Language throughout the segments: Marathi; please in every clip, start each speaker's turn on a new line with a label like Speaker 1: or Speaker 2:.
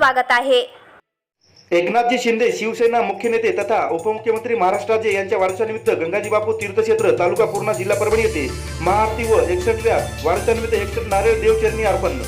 Speaker 1: स्वागत आहे.
Speaker 2: एकनाथजी शिंदे शिवसेना मुख्य नेते तथा उपमुख्यमंत्री महाराष्ट्राचे यांच्या वारशानिमित्त गंगाजी बापू तीर्थक्षेत्र तालुका पूर्णा जिल्हा परभणी येथे महाआरती व एकसठव्या वारशानिमित्त एकसठ नारळ देवचरणी अर्पण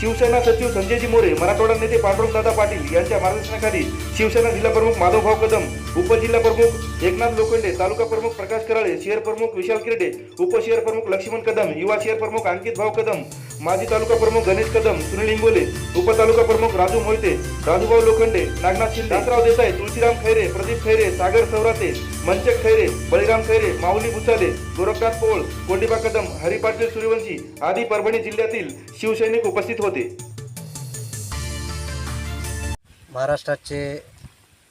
Speaker 2: शिवसेना सचिव संजयजी मोरे मराठवाडा नेते पांडुरंगदादा पाटील यांच्या मार्गदर्शनाखाली शिवसेना जिल्हा प्रमुख माधवभाऊ कदम उपजिल्हा प्रमुख एकनाथ लोखंडे तालुका प्रमुख प्रकाश कराळे शहर प्रमुख विशाल किरडे उपशहर प्रमुख लक्ष्मण कदम युवा शहर प्रमुख अंकित भाऊ कदम माजी तालुका प्रमुख गणेश कदम सुनील इंगोले उपतालुका प्रमुख राजू मोहिते राजूभाऊ लोखंडे नागनाथ शिंदे दासराव देसाई तुळशीराम खैरे प्रदीप खैरे सागर सौराते मंचक खैरे बळीराम खैरे माऊली भुसाले गोरखनाथ पोळ कोंडिबा कदम हरी पाटील सूर्यवंशी आदी परभणी जिल्ह्यातील शिवसैनिक उपस्थित होते.
Speaker 3: महाराष्ट्राचे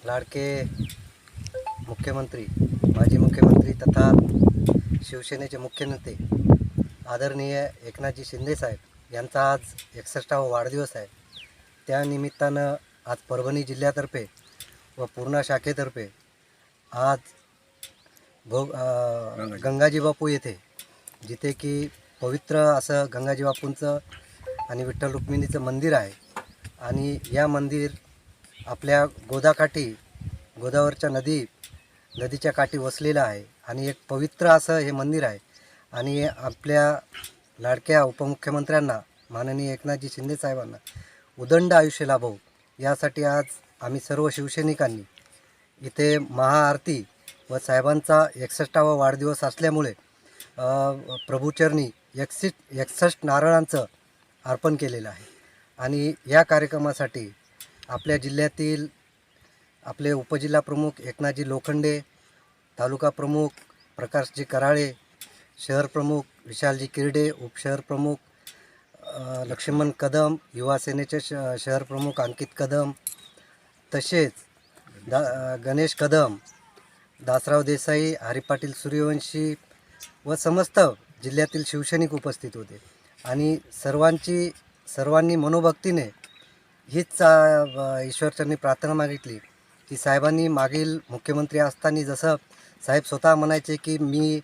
Speaker 3: लाडके मुख्यमंत्री माजी मुख्यमंत्री तथा शिवसेनेचे मुख्य नेते आदरणीय एकनाथजी शिंदेसाहेब यांचा आज एकसष्टावा वाढदिवस आहे. त्या निमित्तानं आज परभणी जिल्ह्यातर्फे व पूर्णा शाखेतर्फे आज भोग गंगाजी. बापू येथे जिथे की पवित्र असं गंगाजी बापूंचं आणि विठ्ठल रुक्मिणीचं मंदिर आहे. आणि या मंदिर आपल्या गोदाकाठी गोदावरच्या नदी नदीच्या काठी वसलेलं आहे. आणि एक पवित्र असं हे मंदिर आहे. आणि आपल्या लाडक्या उपमुख्यमंत्र्यांना माननीय एकनाथजी शिंदेसाहेबांना उदंड आयुष्य लाभो यासाठी आज आम्ही सर्व शिवसैनिकांनी इथे महाआरती व साहेबांचा एकसष्टावा वाढदिवस असल्यामुळे प्रभूचरणी एकसिट एकसष्ट नारळांचं अर्पण केलेलं आहे. आणि या कार्यक्रमासाठी आपल्या जिल्ह्यातील आपले उपजिल्हा प्रमुख एकनाथजी लोखंडे तालुका प्रमुख प्रकाशजी कराळे शहर प्रमुख विशालजी किरडे उपशहर प्रमुख लक्ष्मण कदम युवा सेनेचे श शहर प्रमुख अंकित कदम तसेच दा गणेश कदम दासराव देसाई हरिपाटील सूर्यवंशी व समस्त जिल्ह्यातील शिवसैनिक उपस्थित होते. आणि सर्वांची सर्वांनी मनोभक्तीने हीच अ, ईश्वरचरणी प्रार्थना मागितली की साहेबांनी मागील मुख्यमंत्री असताना जसं साहेब स्वतः म्हणायचे की मी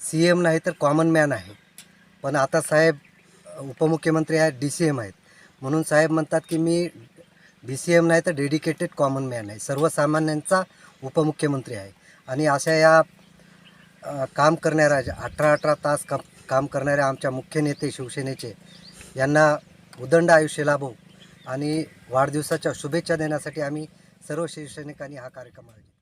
Speaker 3: सी एम नाही तर कॉमन मॅन आहे. पण आता साहेब उपमुख्यमंत्री आहेत डी सी एम आहेत. म्हणून साहेब म्हणतात की मी डी सी एम नाही तर डेडिकेटेड कॉमन मॅन आहे. सर्वसामान्यांचा उपमुख्यमंत्री आहे. आणि अशा या काम करणाऱ्या अठरा अठरा तास काम काम करणाऱ्या आमच्या मुख्य नेते शिवसेनेचे यांना उदंड आयुष्य लाभो आणि वाढदिवसाच्या शुभेच्छा देण्यासाठी आम्ही सर्व शिवसैनिकांनी हा कार्यक्रम आयोजित